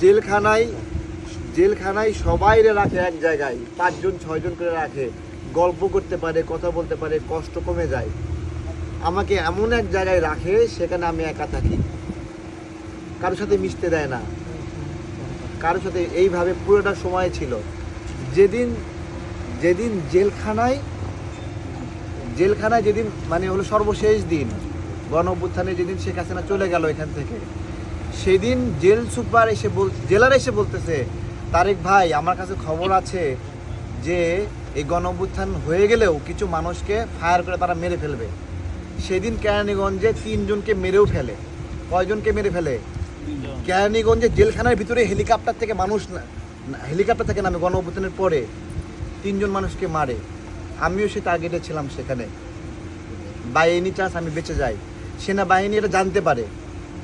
জেলখানায় জেলখানায় সবাই রাখে এক জায়গায়, পাঁচজন, ছয়জন করে রাখে। গল্প করতে পারে, কথা বলতে পারে, কষ্ট কমে যায়। আমাকে এমন এক জায়গায় রাখে, সেখানে আমি একা থাকি। কারোর সাথে মিশতে দেয় না। কারোর সাথে এইভাবে পুরোটা সময় ছিল। যেদিন যেদিন জেলখানায় জেলখানায় যেদিন মানে হলো সর্বশেষ দিন গণ যেদিন শেখ হাসিনা চলে গেল এখান থেকে সেদিন জেল সুপার এসে বল জেলার এসে বলতেছে তারেক ভাই আমার কাছে খবর আছে যে এই গণ হয়ে গেলেও কিছু মানুষকে ফায়ার করে তারা মেরে ফেলবে। সেদিন কেরানীগঞ্জে তিনজনকে মেরেও ফেলে। কয়জনকে মেরে ফেলে? কেরানীগঞ্জে জেলখানার ভিতরে হেলিকপ্টার থেকে মানুষ হেলিকপ্টার থেকে নামে গণ অভ্যুত্থানের পরে তিনজন মানুষকে মারে। আমিও সে টার্গেটে ছিলাম সেখানে। বাই এনি চান্স আমি বেঁচে যাই। সেনাবাহিনী এটা জানতে পারে।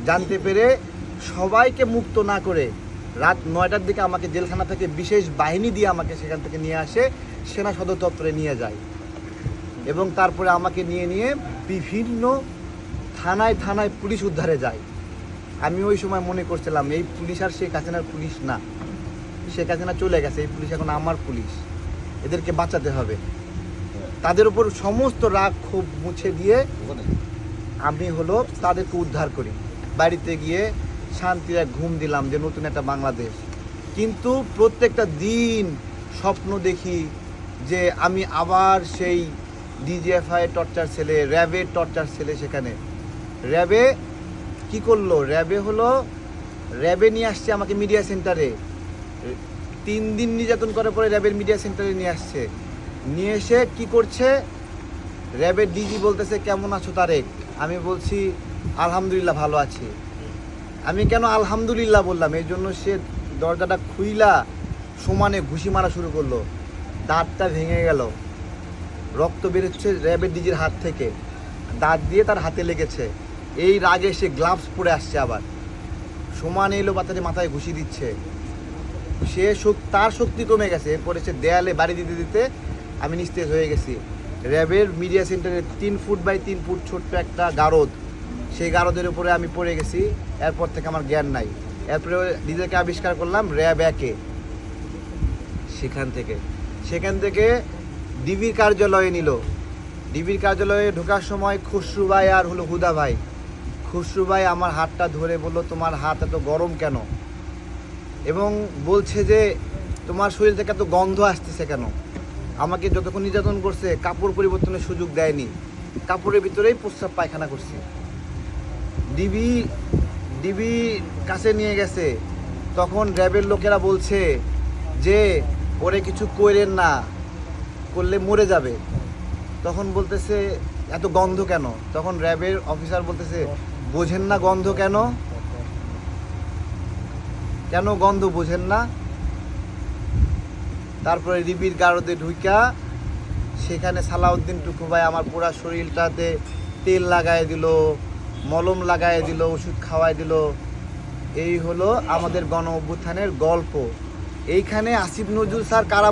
জানতে পেরে সবাইকে মুক্ত না করে রাত নয়টার দিকে আমাকে জেলখানা থেকে বিশেষ বাহিনী দিয়ে আমাকে সেখান থেকে নিয়ে আসে, সেনা সদর দপ্তরে নিয়ে যায়। এবং তারপরে আমাকে নিয়ে নিয়ে বিভিন্ন থানায় থানায় পুলিশ উদ্ধারে যায়। আমি ওই সময় মনে করছিলাম, এই পুলিশ আর শেখ হাসিনার পুলিশ না। শেখ হাসিনা চলে গেছে, এই পুলিশ এখন আমার পুলিশ। এদেরকে বাঁচাতে হবে। তাদের উপর সমস্ত রাগ ক্ষোভ মুছে দিয়ে আমি হলো তাদেরকে উদ্ধার করি। বাড়িতে গিয়ে শান্তির এক ঘুম দিলাম যে নতুন একটা বাংলাদেশ। কিন্তু প্রত্যেকটা দিন স্বপ্ন দেখি যে আমি আবার সেই ডিজিএফআই টর্চার ছেলে র্যাবের টর্চার ছেলে সেখানে। র্যাবে কি করল? র্যাবে হলো র্যাবে নিয়ে আসছে আমাকে মিডিয়া সেন্টারে তিন দিন নির্যাতন করার পরে র্যাবের মিডিয়া সেন্টারে নিয়ে আসছে। নিয়ে এসে কি করছে? র্যাবের ডিজি বলতেছে, কেমন আছো তারেক? আমি বলছি, আলহামদুলিল্লাহ, ভালো আছি। আমি কেন আলহামদুলিল্লাহ বললাম? এই জন্য সে দরজাটা খুইলা সমানে ঘুষি মারা শুরু করল। দাঁতটা ভেঙে গেল। রক্ত বেরোচ্ছে র্যাবের ডিজির হাত থেকে। দাঁত দিয়ে তার হাতে লেগেছে। এই রাগে সে গ্লাভস পরে আসছে আবার। সমানে এলো বাতারে মাথায় ঘুষি দিচ্ছে। সে তার শক্তি কমে গেছে। এরপরে সে দেয়ালে বাড়ি দিতে দিতে আমি নিস্তেজ হয়ে গেছি। র্যাবের মিডিয়া সেন্টারে তিন ফুট বাই তিন ফুট ছোট্ট একটা গারদ সেই গারদের উপরে আমি পড়ে গেছি, এরপর থেকে আমার জ্ঞান নাই। এরপরে নিজেকে আবিষ্কার করলাম র্যাব একে। সেখান থেকে। সেখান থেকে ডিবির কার্যালয়ে নিল। ডিবির কার্যালয়ে ঢোকার সময় খুসরু ভাই আর হলো হুদা ভাই। খুসরু ভাই আমার হাতটা ধরে বলল, তোমার হাত এত গরম কেন? এবং বলছে যে, তোমার শরীর থেকে এত গন্ধ আসতেছে কেন? আমাকে যতক্ষণ নির্যাতন করছে, কাপড় পরিবর্তনের সুযোগ দেয়নি। কাপড়ের ভিতরেই প্রস্রাব পায়খানা করছে। ডিবি ডিবি কাছে নিয়ে গেছে। তখন র্যাবের লোকেরা বলছে যে, ওরে কিছু করেন না, করলে মরে যাবে। তখন বলতেছে, এত গন্ধ কেন? তখন র্যাবের অফিসার বলতেছে, বোঝেন না গন্ধ কেন? কেন গন্ধ বোঝেন না? তারপরে রিবির গারদে ঢুইকা, সেখানে সালাউদ্দিন টুকু ভাই আমার পুরা শরীরটাতে তেল লাগায় দিল। মলম লাগাই দিল, ওষুধ খাওয়াই দিল। এই হলো আমাদের গণ অভ্যুত্থানের গল্প। এইখানে আসিফ নজরুল স্যার কারা